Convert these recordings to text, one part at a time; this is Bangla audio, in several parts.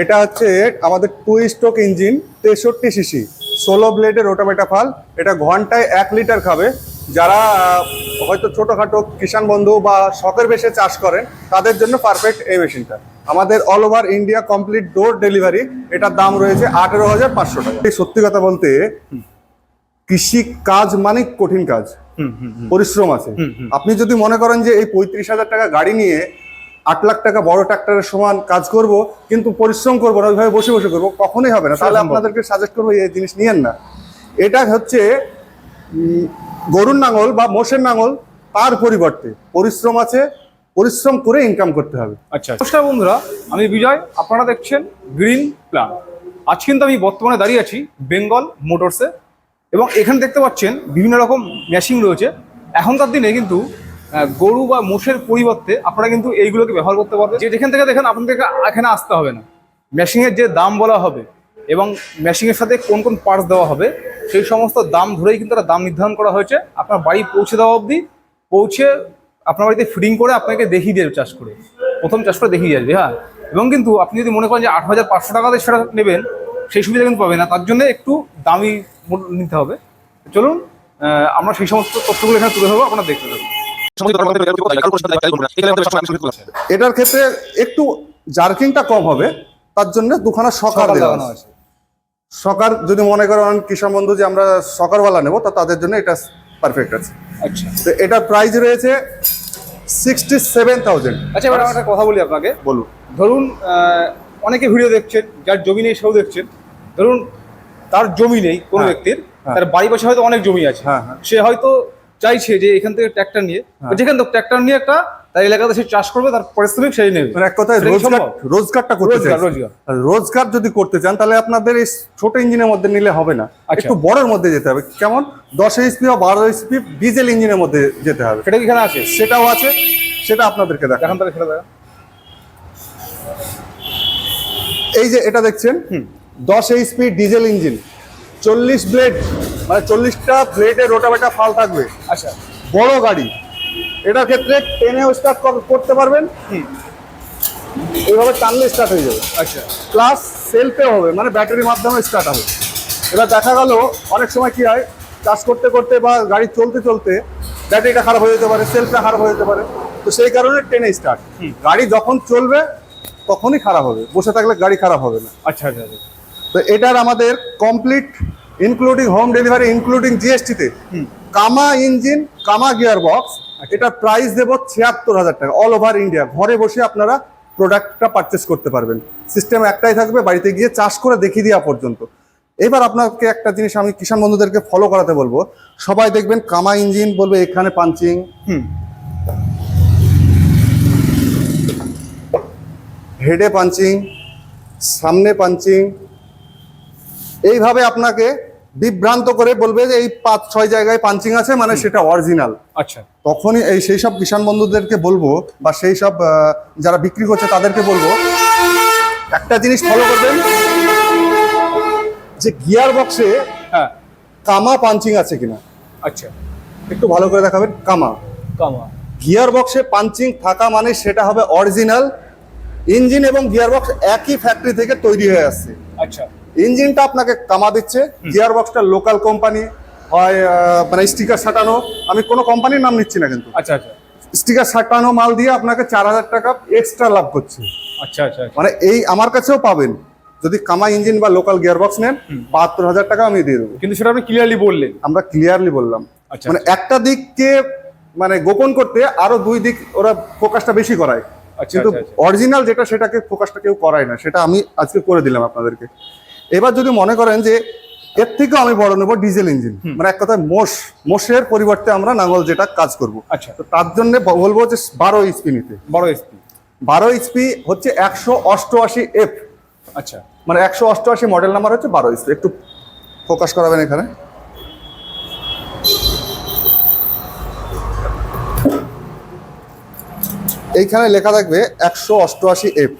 এটা হচ্ছে আমাদের টু স্ট্রোক ইঞ্জিন তেষট্টি সিসি ষোলো ব্লেডের রোটামেটা ফাল। এটা ঘন্টায় এক লিটার খাবে। যারা হয়তো ছোটোখাটো কিষাণ বন্ধু বা শখের বেশে চাষ করেন তাদের জন্য পারফেক্ট এই মেশিনটা। আমাদের all over India complete door delivery এটার দাম রয়েছে আঠেরো হাজার পাঁচশো টাকা। এই সত্যি কথা বলতে কৃষি কাজ মানে কঠিন কাজ। পরিশ্রম আছে। আপনি যদি মনে করেন যে এই পঁয়ত্রিশ হাজার টাকা গাড়ি নিয়ে আট লাখ টাকা বড় ট্রাক্টরের সমান কাজ করব কিন্তু পরিশ্রম করব না ওইভাবে বসে বসে করব কখনোই হবে না। তাহলে আপনাদেরকে সাজেস্ট করব এই জিনিস নিয়েন না। এটা হচ্ছে গরুর নাঙল বা মোষের নাঙল তার পরিবর্তে পরিশ্রম আছে পরিশ্রম করে ইনকাম করতে হবে। আচ্ছা নমস্কার বন্ধুরা আমি বিজয় আপনারা দেখছেন গ্রিন প্ল্যান আজ কিন্তু আমি বর্তমানে দাঁড়িয়ে আছি বেঙ্গল মোটরসে এবং এখানে দেখতে পাচ্ছেন বিভিন্ন রকম মেশিন রয়েছে। এখনকার দিনে কিন্তু গরু বা মোষের পরিবর্তে আপনারা কিন্তু এইগুলোকে ব্যবহার করতে পারবেন। যে যেখান থেকে দেখেন আপনাদেরকে এখানে আসতে হবে না। মেশিনের যে দাম বলা হবে এবং মেশিনের সাথে কোন কোন পার্টস দেওয়া হবে, সেই সমস্ত দাম ধরেই কিন্তু একটা দাম নির্ধারণ করা হয়েছে। আপনার বাড়ি পৌঁছে দেওয়া অবধি পৌঁছে আপনার বাড়িতে ফিডিং করে আপনাকে দেখিয়ে দেবে চাষ করে। প্রথম চাষ করে দেখিয়ে যাবে হ্যাঁ। এবং কিন্তু আপনি যদি মনে করেন যে আট হাজার পাঁচশো টাকাতে সেটা নেবেন, সেই সুবিধা কিন্তু পাবেন না। তার জন্য একটু দামি নিতে হবে। চলুন আমরা সেই সমস্ত তথ্যগুলো এখানে তুলে ধরবো, আপনারা দেখতে থাকুন। এটার ক্ষেত্রে একটু জার্কিংটা কম হবে তার জন্য দুখানা সকার সকাল দেওয়া লাগানো আছে। সকার যদি মনে করেন কিষাণ বন্ধু যে আমরা সকারওয়ালা নেব তা তাদের জন্য এটা পারফেক্ট আছে। আচ্ছা। তো এটার প্রাইস রয়েছে সিক্সটি সেভেন থাউজেন্ড আচ্ছা এবার আমি একটা কথা বলি আপনাকে। বলুন। ধরুন অনেকে ভিডিও দেখছেন যার জমি নেই সেও দেখছেন। ধরুন তার জমি নেই কোনো হ্যাঁ, ব্যক্তির হ্যাঁ। তার বাড়ি পাশে হয়তো অনেক জমি আছে। হ্যাঁ, হ্যাঁ। সে হয়তো চাইছে যে এখান থেকে ট্র্যাক্টর নিয়ে হ্যাঁ। যেখান থেকে ট্র্যাক্টর নিয়ে একটা তার এলাকাতে সে চাষ করবে তার পারিশ্রমিক সেই নেবে। মানে এক কথায় রোজগার রোজগারটা করতে রোজগার, রোজগার। রোজগার যদি করতে চান তাহলে আপনাদের এই ছোট ইঞ্জিনের মধ্যে নিলে হবে না। আচ্ছা। একটু বড়ের মধ্যে যেতে হবে। কেমন? দশ এইচপি বা বারো এইচপি ডিজেল ইঞ্জিনের মধ্যে যেতে হবে। সেটা এখানে আছে? সেটাও আছে। সেটা আপনাদেরকে দেখা দেখান তাহলে সেটা দেখা এই যে এটা দেখছেন? দশ এইচপি ডিজেল ইঞ্জিন চল্লিশ ব্লেড মানে চল্লিশটা ব্লেডের রোটাবেটা ফাল থাকবে। আচ্ছা। বড় গাড়ি। এটার ক্ষেত্রে টেনেও স্টার্ট করতে পারবেন। এইভাবে টানলে স্টার্ট হয়ে যাবে। আচ্ছা। প্লাস সেলফেও হবে মানে ব্যাটারির মাধ্যমে স্টার্ট হবে। এবার দেখা গেল অনেক সময় কি হয় চাষ করতে করতে বা গাড়ি চলতে চলতে ব্যাটারিটা খারাপ হয়ে যেতে পারে সেলফটা খারাপ হয়ে যেতে পারে। তো সেই কারণে টেনে স্টার্ট গাড়ি যখন চলবে তখনই খারাপ হবে। বসে থাকলে গাড়ি খারাপ হবে না। আচ্ছা আচ্ছা আচ্ছা। তো এটার আমাদের complete including home delivery including জিএসটিতে Kama engine Kama gear box এটা প্রাইস দেবো ছিয়াত্তর হাজার টাকা অল ওভার ইন্ডিয়া ঘরে বসে আপনারা প্রোডাক্টটা পারচেস করতে পারবেন। সিস্টেম একটাই থাকবে বাড়িতে গিয়ে চাষ করে দেখিয়ে দেওয়া পর্যন্ত। এবার আপনাকে একটা জিনিস আমি কিষাণ বন্ধুদেরকে ফলো করাতে বলব। সবাই দেখবেন কামা ইঞ্জিন বলবে এখানে পাঞ্চিং হুম। হেডে পাঞ্চিং সামনে পাঞ্চিং এইভাবে আপনাকে বিভ্রান্ত করে বলবে যে এই পাঁচ ছয় জায়গায় পাঞ্চিং আছে মানে সেটা অরিজিনাল আচ্ছা। তখনই এই সেই সব কিষাণ বন্ধুদেরকে বলব বা সেই সব যারা বিক্রি করছে তাদেরকে বলব একটা জিনিস ফলো করবেন যে গিয়ার বক্সে হ্যাঁ। কামা পাঞ্চিং আছে কিনা। আচ্ছা। একটু ভালো করে দেখাবেন কামা। কামা। গিয়ার বক্সে পাঞ্চিং থাকা মানে সেটা হবে অরিজিনাল ইঞ্জিন এবং গিয়ার বক্স একই ফ্যাক্টরি থেকে তৈরি হয়ে আসছে। আচ্ছা। ইঞ্জিনটা আপনাকে কামা দিচ্ছে। গিয়ার বক্সটা লোকাল কোম্পানি হয় মানে স্টিকার সাটানো আমি কোনো কোম্পানির নাম নিচ্ছি না কিন্তু। আচ্ছা আচ্ছা। স্টিকার সাটানো মাল দিয়ে আপনাকে চার হাজার টাকা এক্সট্রা লাভ করছে। আচ্ছা আচ্ছা আচ্ছা। মানে এই আমার কাছেও পাবেন। যদি কামা ইঞ্জিন বা লোকাল গিয়ার বক্স নেন বাহাত্তর হাজার টাকা আমি দিয়ে দেবো। কিন্তু সেটা আপনি ক্লিয়ারলি বললেন। আমরা ক্লিয়ারলি বললাম। আচ্ছা মানে একটা দিককে মানে গোপন করতে আরও দুই দিক ওরা ফোকাসটা বেশি করায়। আচ্ছা কিন্তু আচ্ছা আচ্ছা। অরিজিনাল যেটা সেটাকে ফোকাসটা কেউ করায় না সেটা আমি আজকে করে দিলাম আপনাদেরকে। এবার যদি মনে করেন যে এর থেকেও আমি বড় নেব ডিজেল ইঞ্জিন মানে এক কথায় মোষ মোষের পরিবর্তে আমরা নাঙল যেটা কাজ করব। আচ্ছা। তো তার জন্য বলব যে বারো এইচপি নিতে। বড় এসপি বারো এইচপি হচ্ছে একশো অষ্টআশি এফ আচ্ছা। মানে একশো অষ্টআশি মডেল নাম্বার হচ্ছে বারো এইচপি একটু ফোকাস করাবেন এখানে। এইখানে লেখা থাকবে একশো অষ্টআশি এফ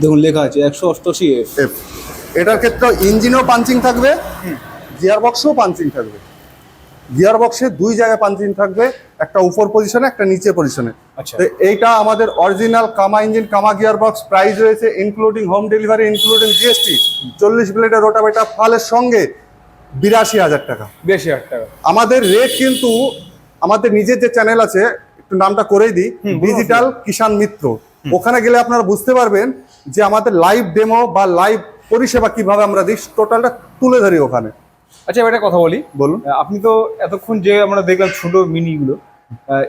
দেখুন লেখা আছে একশো অষ্টআশি এফ এফ এটার ক্ষেত্রে ইঞ্জিনও পাঞ্চিং থাকবে গিয়ার বক্সও পাঞ্চিং থাকবে। গিয়ার বক্সে দুই জায়গায় পাঞ্চিং থাকবে একটা উপর পজিশনে একটা নিচে পজিশনে। আচ্ছা। তো এইটা আমাদের original Kama engine Kama gear box price রয়েছে including home delivery including GST চল্লিশ ব্লেডের রোটাভেটা ফালের সঙ্গে বিরাশি হাজার টাকা। বেশি হাজার টাকা। আমাদের রেট কিন্তু আমাদের নিজের যে চ্যানেল আছে নামটা করেই দিই। ডিজিটাল কিষান মিত্র। ওখানে গেলে আপনারা বুঝতে পারবেন যে আমাদের লাইভ ডেমো বা লাইভ পরিষেবা কীভাবে আমরা দিই টোটালটা তুলে ধরি ওখানে। আচ্ছা এবার একটা কথা বলি। বলুন। আপনি তো এতক্ষণ যে আমরা দেখলাম ছোট মিনিগুলো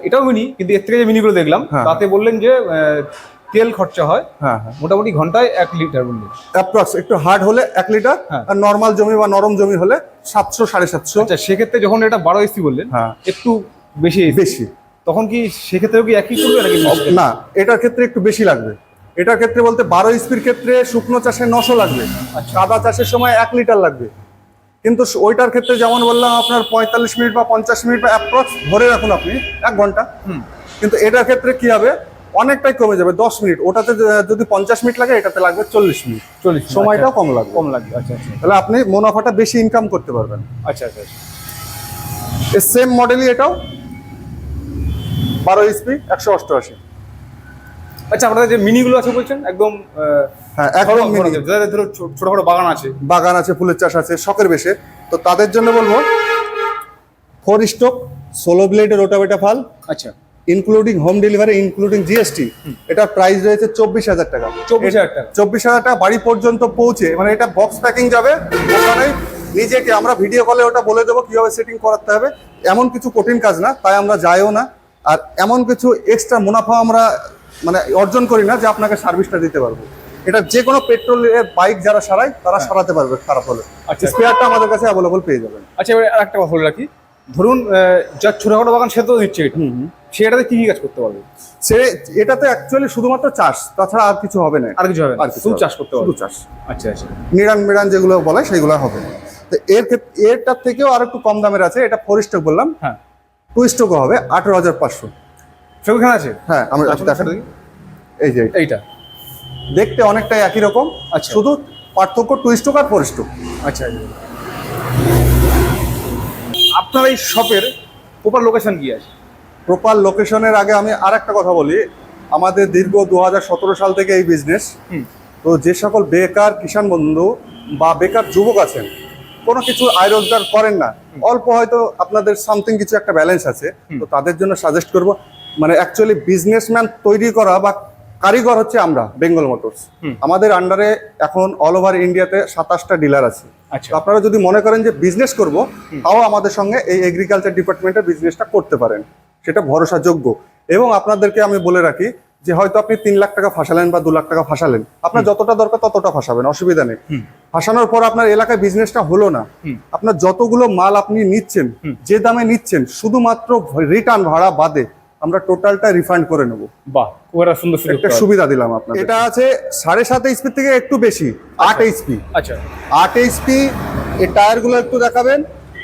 এটাও মিনি কিন্তু এর থেকে যে মিনিগুলো দেখলাম হ্যাঁ। তাতে বললেন যে তেল খরচা হয় হ্যাঁ হ্যাঁ। মোটামুটি ঘন্টায় এক লিটার বললেন। অ্যাপ্রক্স একটু হার্ড হলে এক লিটার। আর নর্মাল জমি বা নরম জমি হলে সাতশো সাড়ে সাতশো। আচ্ছা সেক্ষেত্রে যখন এটা বারো এসি বললেন হ্যাঁ। একটু বেশি বেশি। তখন কি সেক্ষেত্রেও কি একই করবে নাকি না এটার ক্ষেত্রে একটু বেশি লাগবে। এটার ক্ষেত্রে বলতে বারো স্পির ক্ষেত্রে শুকনো চাষে নশো লাগবে সাদা চাষের সময় এক লিটার লাগবে। কিন্তু ওইটার ক্ষেত্রে যেমন বললাম আপনার পঁয়তাল্লিশ মিনিট বা পঞ্চাশ মিনিট বা অ্যাপ্রক্স ধরে রাখুন আপনি এক ঘণ্টা। কিন্তু এটার ক্ষেত্রে কি হবে? অনেকটাই কমে যাবে দশ মিনিট। ওটাতে যদি পঞ্চাশ মিনিট লাগে এটাতে লাগবে চল্লিশ মিনিট। চল্লিশ সময়টাও কম লাগবে। কম লাগবে আচ্ছা আচ্ছা। তাহলে আপনি মুনাফাটা বেশি ইনকাম করতে পারবেন। আচ্ছা আচ্ছা আচ্ছা। সেম মডেলই এটাও বারো ইসপি একশো অষ্টআশি। আচ্ছা আপনাদের যে মিনিগুলো আছে বলছেন একদম হ্যাঁ একদম বড় যাদের ধরো ছোট বড় বাগান আছে। বাগান আছে ফুলের চাষ আছে শখের বেশে। তো তাদের জন্য বলব ফোর স্টক ষোলো ব্লেডের রোটাভেটা ফাল আচ্ছা। Including home delivery including GST এটার প্রাইস রয়েছে চব্বিশ হাজার টাকা। চব্বিশ হাজার টাকা। চব্বিশ হাজার টাকা বাড়ি পর্যন্ত পৌঁছে মানে এটা বক্স প্যাকিং যাবে ওখানে নিজেকে আমরা ভিডিও কলে ওটা বলে দেবো কীভাবে সেটিং করাতে হবে। এমন কিছু কঠিন কাজ না তাই আমরা যাইও না। আর এমন কিছু এক্সট্রা মুনাফা আমরা মানে অর্জন করি না যে আপনাকে সার্ভিসটা দিতে পারব। এটা যে কোনো পেট্রোলের বাইক যারা সারায় তারা সারাতে পারবে খারাপ হলে। আচ্ছা। স্পেয়ারটা আমাদের কাছে অ্যাভেলেবল পেয়ে যাবেন। আচ্ছা এবার আর একটা কথা বলে রাখি। ধরুন যার ছোটখাটো বাগান সে তো দিচ্ছে এটা। সে এটাতে কি কি কাজ করতে পারবে? সে এটাতে অ্যাকচুয়ালি শুধুমাত্র চাষ তাছাড়া আর কিছু হবে না। আর কিছু হবে আর কিছু শুধু চাষ করতে পারবে। শুধু চাষ। আচ্ছা আচ্ছা। নিরান মিরান যেগুলো বলে সেগুলো হবে। তো এর ক্ষেত্রে এরটার থেকেও আর একটু কম দামের আছে। এটা ফোর স্টক বললাম। হ্যাঁ। টু হবে আঠারো হাজার পাঁচশো। সেখানে আছে? হ্যাঁ আমরা আসুন, দেখেন এই যে এইটা। দেখতে অনেকটাই একই রকম আচ্ছা। শুধু পার্থক্য টু স্টক আর ফোর স্টক আচ্ছা আপনার এই শপের প্রপার লোকেশন কি আছে? প্রপার লোকেশনের আগে আমি আর একটা কথা বলি। আমাদের দীর্ঘ দু হাজার সতেরো সাল থেকে এই বিজনেস হুম। তো যে সকল বেকার কিষাণ বন্ধু বা বেকার যুবক আছেন কোনো কিছু আয় রোজগার করেন না। অল্প হয়তো আপনাদের সামথিং কিছু একটা ব্যালেন্স আছে। তো তাদের জন্য সাজেস্ট করব মানে অ্যাকচুয়ালি বিজনেসম্যান তৈরি করা বা কারিগর হচ্ছে আমরা বেঙ্গল মোটরস আমাদের আন্ডারে এখন অল ওভার ইন্ডিয়াতে সাতাশটা ডিলার আছে। আচ্ছা। আপনারা যদি মনে করেন যে বিজনেস করব তাও আমাদের সঙ্গে এই এগ্রিকালচার ডিপার্টমেন্টের বিজনেসটা করতে পারেন। সেটা ভরসাযোগ্য। এবং আপনাদেরকে আমি বলে রাখি যে হয়তো আপনি তিন লাখ টাকা ফাঁসালেন বা দু লাখ টাকা ফাঁসালেন। আপনার যতটা দরকার ততটা ফাঁসাবেন অসুবিধা নেই। ফাঁসানোর পর আপনার এলাকায় বিজনেসটা হলো না। আপনার যতগুলো মাল আপনি নিচ্ছেন যে দামে নিচ্ছেন শুধুমাত্র রিটার্ন ভাড়া বাদে আমরা টোটালটা রিফান্ড করে নেব। বাহ একটা সুন্দর একটা সুবিধা দিলাম আপনার এটা আছে সাড়ে সাত এইচপি থেকে একটু বেশি আট এইচপি আচ্ছা। আট এইচপি এই টায়ারগুলো একটু দেখাবেন।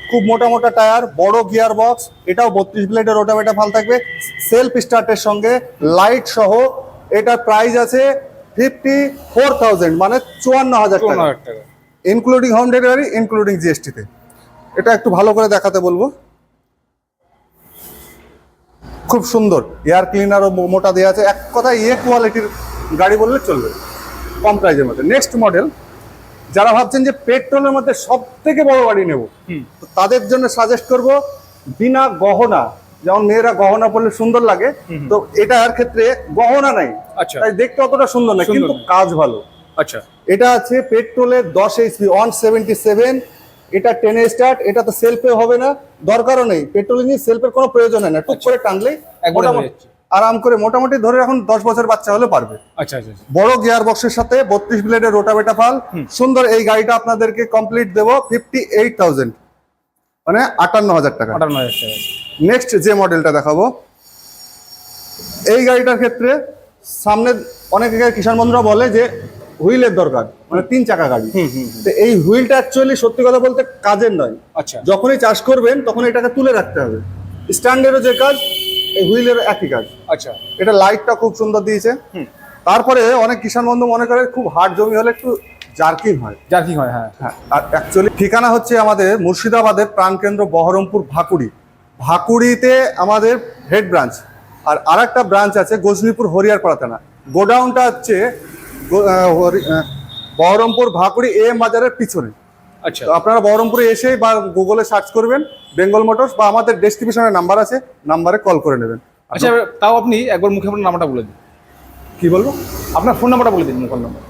খুব মোটা মোটা টায়ার বড় গিয়ার বক্স এটাও বত্রিশ ব্লেডের রোটাভেটা ভালো থাকবে। সেলফ স্টার্টের সঙ্গে লাইট সহ এটার প্রাইস আছে ফিফটি ফোর থাউজেন্ড মানে চুয়ান্ন হাজার টাকা। ইনক্লুডিং হোম ডেলিভারি ইনক্লুডিং জিএসটিতে। এটা একটু ভালো করে দেখাতে বলব। খুব সুন্দর এয়ার ক্লিনারও মোটা দেওয়া আছে। এক কথা ইয়ে কোয়ালিটির গাড়ি বললে চলবে কম প্রাইজের মধ্যে। নেক্সট মডেল যারা ভাবছেন যে পেট্রোলের মধ্যে সব থেকে বড় গাড়ি নেব তো তাদের জন্য সাজেস্ট করব বিনা গহনা। যেমন মেয়েরা গহনা পরলে সুন্দর লাগে। তো এটার ক্ষেত্রে গহনা নাই। আচ্ছা। তাই দেখতে অতটা সুন্দর না কিন্তু কাজ ভালো। আচ্ছা। এটা আছে পেট্রোলের দশ এইচপি ওয়ান সেভেন্টি সেভেন এটা টেনে স্টার্ট এটা তো সেলফে হবে না। দরকারও নেই। পেট্রোল ইঞ্জিন সেলফের কোনো প্রয়োজন হয় না টুক করে টানলেই একবারে মোটামুটি। আরাম করে মোটামুটি ধরে এখন দশ বছর বাচ্চা হলে পারবে। আচ্ছা আচ্ছা আচ্ছা। বড় গিয়ার বক্সের সাথে বত্রিশ ব্লেডের রোটাভেটা ফাল সুন্দর এই গাড়িটা আপনাদেরকে কমপ্লিট দেবো ফিফটি এইট থাউজেন্ড মানে আটান্ন হাজার টাকা। আটান্ন হাজার টাকা। নেক্সট যে মডেলটা দেখাবো এই গাড়িটার ক্ষেত্রে সামনে অনেক জায়গায় কিষাণ বন্ধুরা বলে যে হুইলের দরকার মানে তিন চাকা গাড়ি। তো এই হুইলটা অ্যাকচুয়ালি সত্যি কথা বলতে কাজের নয়। আচ্ছা। যখনই চাষ করবেন তখন এটাকে তুলে রাখতে হবে। স্ট্যান্ডেরও যে কাজ এই হুইলের একই কাজ। আচ্ছা। এটা লাইটটা খুব সুন্দর দিয়েছে। তারপরে অনেক কিষাণ বন্ধু মনে করে খুব হার্ড জমি হলে একটু জার্কিং হয়। জার্কিং হয় হ্যাঁ। হ্যাঁ আর অ্যাকচুয়ালি ঠিকানা হচ্ছে আমাদের মুর্শিদাবাদের প্রাণকেন্দ্র বহরমপুর ভাকুড়ি। ভাকুড়িতে আমাদের হেড ব্রাঞ্চ আর আর একটা ব্রাঞ্চ আছে গজনীপুর হরিয়ারপাড়া থানা গোডাউনটা হচ্ছে বহরমপুর ভাকুড়ি এম বাজারের পিছনে। আচ্ছা। তো আপনারা বহরমপুরে এসে বা গুগলে সার্চ করবেন বেঙ্গল মোটরস বা আমাদের ডেসক্রিপশনের নাম্বার আছে নাম্বারে কল করে নেবেন। আচ্ছা তাও আপনি একবার মুখে আপনার নাম্বারটা বলে দিন। কি বলব? আপনার ফোন নাম্বারটা বলে দিন মোবাইল নাম্বার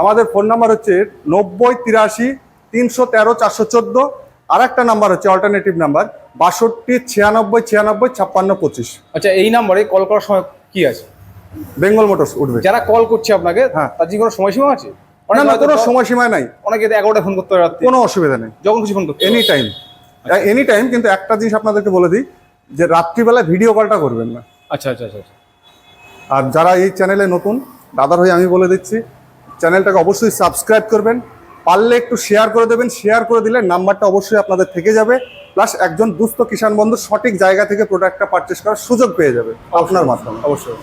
আমাদের ফোন নাম্বার হচ্ছে নব্বই তিরাশি তিনশো তেরো চারশো চোদ্দ। আর একটা নাম্বার হচ্ছে অল্টারনেটিভ নাম্বার বাষট্টি ছিয়ানব্বই ছিয়ানব্বই ছাপ্পান্ন পঁচিশ। আচ্ছা এই নাম্বারে কল করার সময় কি আছে? বেঙ্গল মোটরস উঠবে। যারা কল করছে আপনাকে হ্যাঁ। তার কি কোনো সময়সীমা আছে? না অনেকে না কোনো সময়সীমা নাই। অনেকে এগারোটা ফোন করতে পারে কোনো অসুবিধা নেই। যখন খুশি ফোন করতে। এনি টাইম এনি টাইম কিন্তু একটা জিনিস আপনাদেরকে বলে দিই যে রাত্রিবেলা ভিডিও কলটা করবেন না। আচ্ছা আচ্ছা আচ্ছা আচ্ছা। আর যারা এই চ্যানেলে নতুন দাদার হয়ে আমি বলে দিচ্ছি চ্যানেলটাকে অবশ্যই সাবস্ক্রাইব করবেন। পারলে একটু শেয়ার করে দেবেন। শেয়ার করে দিলে নাম্বারটা অবশ্যই আপনাদের থেকে যাবে। প্লাস একজন দুস্থ কিষাণ বন্ধু সঠিক জায়গা থেকে প্রোডাক্টটা পারচেস করার সুযোগ পেয়ে যাবে। আপনার মাধ্যমে। অবশ্যই।